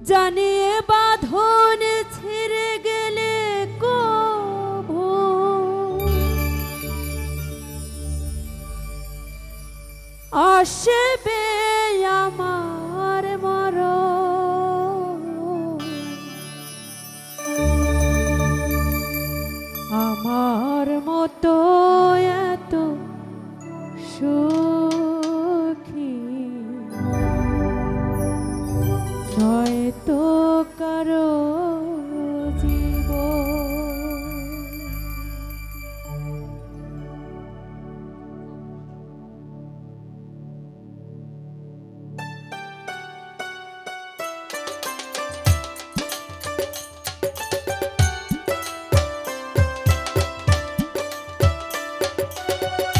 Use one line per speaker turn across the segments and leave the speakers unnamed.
জানিয়ে বাঁধন ছেড়ে গেলে আসে আসবে আমার মর আমার মতো এত সুর Thank you.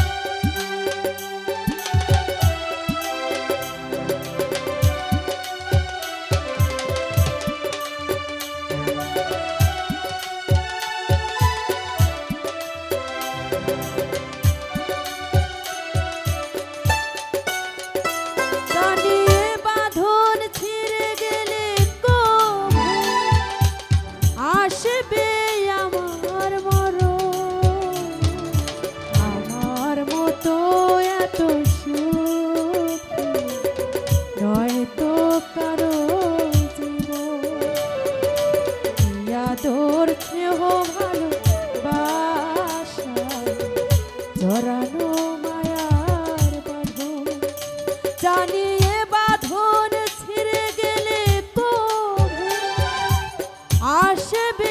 জরানো মায়ার জানিয়ে ছিঁড়ে গেলে তো আসবে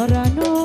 I know.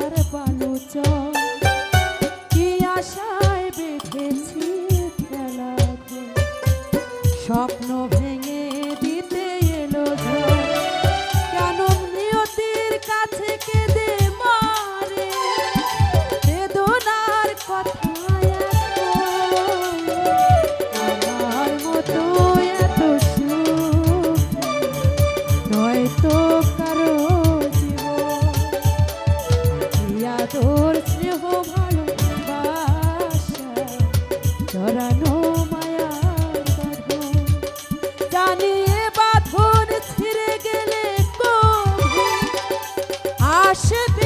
তার বালুচর। I should